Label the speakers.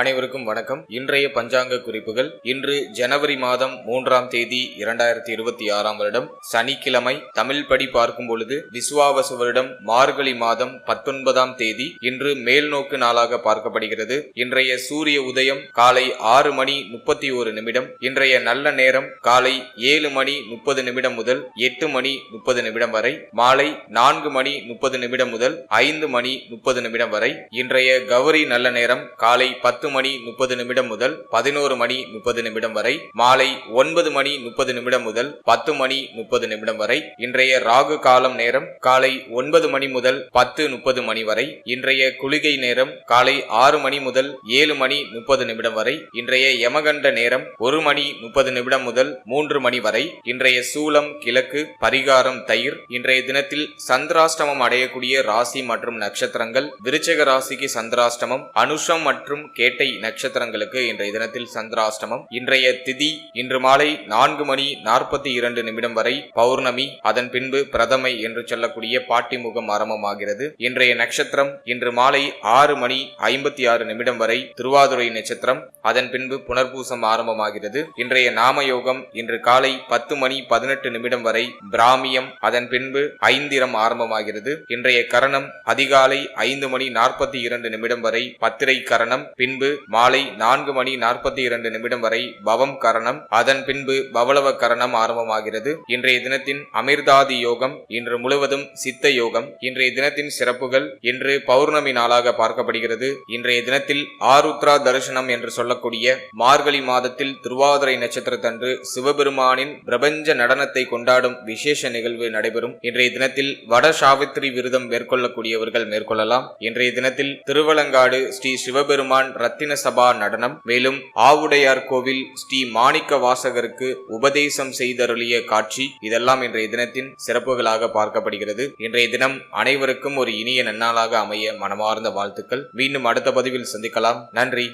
Speaker 1: அனைவருக்கும் வணக்கம். இன்றைய பஞ்சாங்க குறிப்புகள். இன்று ஜனவரி மாதம் மூன்றாம் தேதி இரண்டாயிரத்தி இருபத்தி ஆறாம் வருடம் சனிக்கிழமை தமிழ் படி பார்க்கும் பொழுது விசுவாவசு வருடம் மார்கழி மாதம் பத்தொன்பதாம் தேதி இன்று மேல் நோக்கு நாளாக பார்க்கப்படுகிறது. இன்றைய சூரிய உதயம் காலை ஆறு மணி முப்பத்தி ஒரு நிமிடம் இன்றைய நல்ல நேரம் காலை ஏழு மணி முப்பது நிமிடம் முதல் எட்டு மணி முப்பது நிமிடம் வரை மாலை நான்கு மணி முப்பது நிமிடம் முதல் ஐந்து மணி முப்பது நிமிடம் வரை இன்றைய கௌரி நல்ல நேரம் காலை பத்து மணி முப்பது நிமிடம் முதல் பதினோரு மணி முப்பது நிமிடம் வரை மாலை ஒன்பது மணி முப்பது நிமிடம் முதல் பத்து மணி முப்பது நிமிடம் வரை இன்றைய ராகு காலம் நேரம் காலை ஒன்பது மணி முதல் பத்து முப்பது மணி வரை இன்றைய குளிகை நேரம் காலை ஆறு மணி முதல் ஏழு மணி முப்பது நிமிடம் வரை இன்றைய யமகண்ட நேரம் ஒரு மணி முப்பது நிமிடம் முதல் மூன்று மணி வரை இன்றைய சூலம் கிழக்கு பரிகாரம் தயிர் இன்றைய தினத்தில் சந்திராஷ்டமம் அடையக்கூடிய ராசி மற்றும் நட்சத்திரங்கள் விருச்சக ராசிக்கு சந்திராஷ்டமம் அனுஷம் மற்றும் கேட்ட நட்சத்திரங்களுக்கு இன்றைய தினத்தில் சந்திராஷ்டமம். இன்றைய திதி இன்று மாலை நான்கு மணி நாற்பத்தி இரண்டு நிமிடம் வரை பௌர்ணமி. அதன் பின்பு பிரதமை என்று சொல்லக்கூடிய பாட்டிமுகம் ஆரம்பமாகிறது. இன்றைய நட்சத்திரம் இன்று மாலை ஆறு மணி ஐம்பத்தி ஆறு நிமிடம் வரை திருவாதுரை நட்சத்திரம். அதன் பின்பு புனர்பூசம் ஆரம்பமாகிறது. இன்றைய நாம யோகம் இன்று காலை பத்து மணி பதினெட்டு நிமிடம் வரை பிராமியம். அதன் பின்பு ஐந்திரம் ஆரம்பமாகிறது. இன்றைய கரணம் அதிகாலை ஐந்து மணி நாற்பத்தி இரண்டு நிமிடம் வரை பத்திரை கரணம். பின்பு பின்பு மாலை நான்கு மணி நாற்பத்தி இரண்டு நிமிடம் வரை பவம் கரணம் அதன் பின்பு பவளவ கரணம் ஆரம்பமாகிறது. இன்றைய தினத்தின் அமிர்தாதி யோகம் இன்று முழுவதும் சித்த யோகம். இன்றைய தினத்தின் சிறப்புகள் இன்று பௌர்ணமி நாளாக பார்க்கப்படுகிறது. இன்றைய தினத்தில் ஆருத்ரா தரிசனம் என்று சொல்லக்கூடிய மார்கழி மாதத்தில் திருவாதிரை நட்சத்திரத்தன்று சிவபெருமானின் பிரபஞ்ச நடனத்தை கொண்டாடும் விசேஷ நிகழ்வு நடைபெறும். இன்றைய தினத்தில் வட சாவித்திரி விருதம் மேற்கொள்ளக்கூடியவர்கள் மேற்கொள்ளலாம். இன்றைய தினத்தில் திருவலங்காடு ஸ்ரீ சிவபெருமான் ரத்தின சபா நடனம். மேலும் ஆவுடையார் கோவில் ஸ்ரீ மாணிக்க வாசகருக்கு உபதேசம் செய்தருளிய காட்சி இதெல்லாம் இன்றைய தினத்தின் சிறப்புகளாக பார்க்கப்படுகிறது. இன்றைய தினம் அனைவருக்கும் ஒரு இனிய நன்னாளாக அமைய மனமார்ந்த வாழ்த்துக்கள். மீண்டும் அடுத்த பதிவில் சந்திக்கலாம். நன்றி.